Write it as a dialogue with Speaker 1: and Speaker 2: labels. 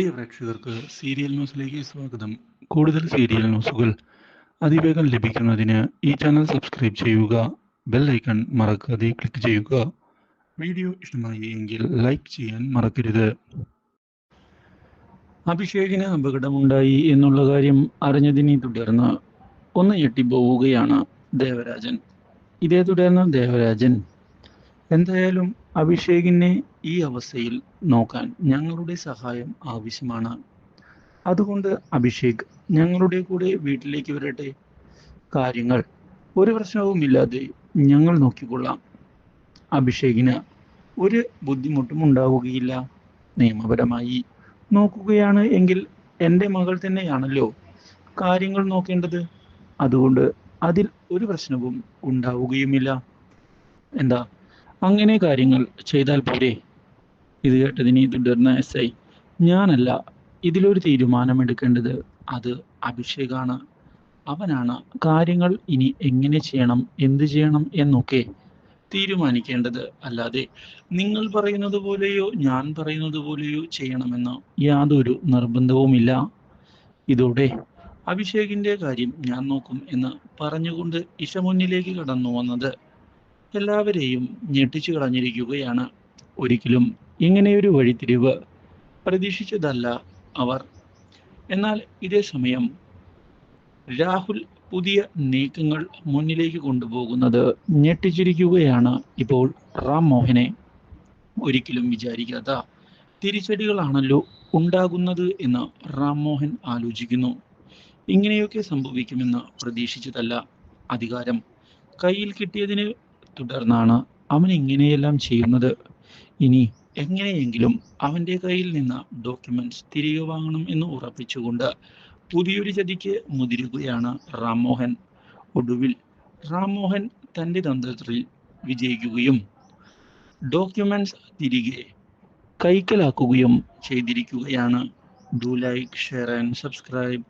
Speaker 1: പ്രിയ പ്രേക്ഷകർക്ക് സീരിയൽ ന്യൂസിലേക്ക് സ്വാഗതം. കൂടുതൽ സീരിയൽ ന്യൂസുകൾ അതിവേഗം ലഭിക്കുന്നതിന് ഈ ചാനൽ സബ്സ്ക്രൈബ് ചെയ്യുക ബെൽ ഐക്കൺ മറക്കാതെ ക്ലിക്ക് ചെയ്യുക. വീഡിയോ ഇഷ്ടമായി എങ്കിൽ ലൈക്ക് ചെയ്യാൻ മറക്കരുത്. അഭിഷേകിന് അപകടമുണ്ടായി എന്നുള്ള കാര്യം അറിഞ്ഞതിനെ തുടർന്ന് ഒന്ന് ഞെട്ടിപ്പോവുകയാണ് ദേവരാജൻ. ഇതേ തുടർന്ന് ദേവരാജൻ എന്തായാലും അഭിഷേകിനെ ഈ അവസ്ഥയിൽ നോക്കാൻ ഞങ്ങളുടെ സഹായം ആവശ്യമാണ്. അതുകൊണ്ട് അഭിഷേക് ഞങ്ങളുടെ കൂടെ വീട്ടിലേക്ക് വരട്ടെ. കാര്യങ്ങൾ ഒരു പ്രശ്നവുമില്ലാതെ ഞങ്ങൾ നോക്കിക്കൊള്ളാം. അഭിഷേകിന് ഒരു ബുദ്ധിമുട്ടും ഉണ്ടാവുകയില്ല. നിയമപരമായി നോക്കുകയാണ് എങ്കിൽ എന്റെ മകൾ തന്നെയാണല്ലോ കാര്യങ്ങൾ നോക്കേണ്ടത്. അതുകൊണ്ട് അതിൽ ഒരു പ്രശ്നവും ഉണ്ടാവുകയുമില്ല. എന്താ? അങ്ങനെ കാര്യങ്ങൾ ചെയ്താൽ പോരെ. ഇത് കേട്ടതിനെ തുടർന്ന് എസ് ഐ ഞാനല്ല ഇതിലൊരു തീരുമാനമെടുക്കേണ്ടത്. അത് അഭിഷേകാണ്. അവനാണ്. കാര്യങ്ങൾ ഇനി എങ്ങനെ ചെയ്യണം എന്ത് ചെയ്യണം എന്നൊക്കെ തീരുമാനിക്കേണ്ടത്. അല്ലാതെ നിങ്ങൾ പറയുന്നത് പോലെയോ ഞാൻ പറയുന്നത് പോലെയോ ചെയ്യണമെന്ന് യാതൊരു നിർബന്ധവുമില്ല. ഇതോടെ അഭിഷേകിന്റെ കാര്യം ഞാൻ നോക്കും എന്ന് പറഞ്ഞുകൊണ്ട് ഇഷ മുന്നിലേക്ക് കടന്നു വന്നത്. എല്ലാവരെയും ഞെട്ടിച്ചു കളഞ്ഞിരിക്കുകയാണ് ഒരിക്കലും ഇങ്ങനെയൊരു വഴിത്തിരിവ് പ്രതീക്ഷിച്ചതല്ല അവർ. എന്നാൽ ഇതേ സമയം രാഹുൽ പുതിയ നീക്കങ്ങൾ മുന്നിലേക്ക് കൊണ്ടുപോകുന്നത് ഞെട്ടിച്ചിരിക്കുകയാണ് ഇപ്പോൾ റാം മോഹനെ. ഒരിക്കലും വിചാരിക്കാത്ത തിരിച്ചടികളാണല്ലോ ഉണ്ടാകുന്നത് എന്ന് റാം മോഹൻ ആലോചിക്കുന്നു. ഇങ്ങനെയൊക്കെ സംഭവിക്കുമെന്ന് പ്രതീക്ഷിച്ചതല്ല അധികാരം. കയ്യിൽ കിട്ടിയതിന് തുടർന്നാണ് അവൻ ഇങ്ങനെയെല്ലാം ചെയ്യുന്നത്. ഇനി എങ്ങനെയെങ്കിലും അവന്റെ കയ്യിൽ നിന്ന് ഡോക്യുമെന്റ്സ് തിരികെ വാങ്ങണം എന്ന് ഉറപ്പിച്ചുകൊണ്ട് പുതിയൊരു ചതിക്ക് മുതിരുകയാണ് റാംമോഹൻ. ഒടുവിൽ റാംമോഹൻ തന്റെ തന്ത്രത്തിൽ വിജയിക്കുകയും ഡോക്യുമെന്റ്സ് തിരികെ കൈക്കലാക്കുകയും ചെയ്തിരിക്കുകയാണ്. Do like share and subscribe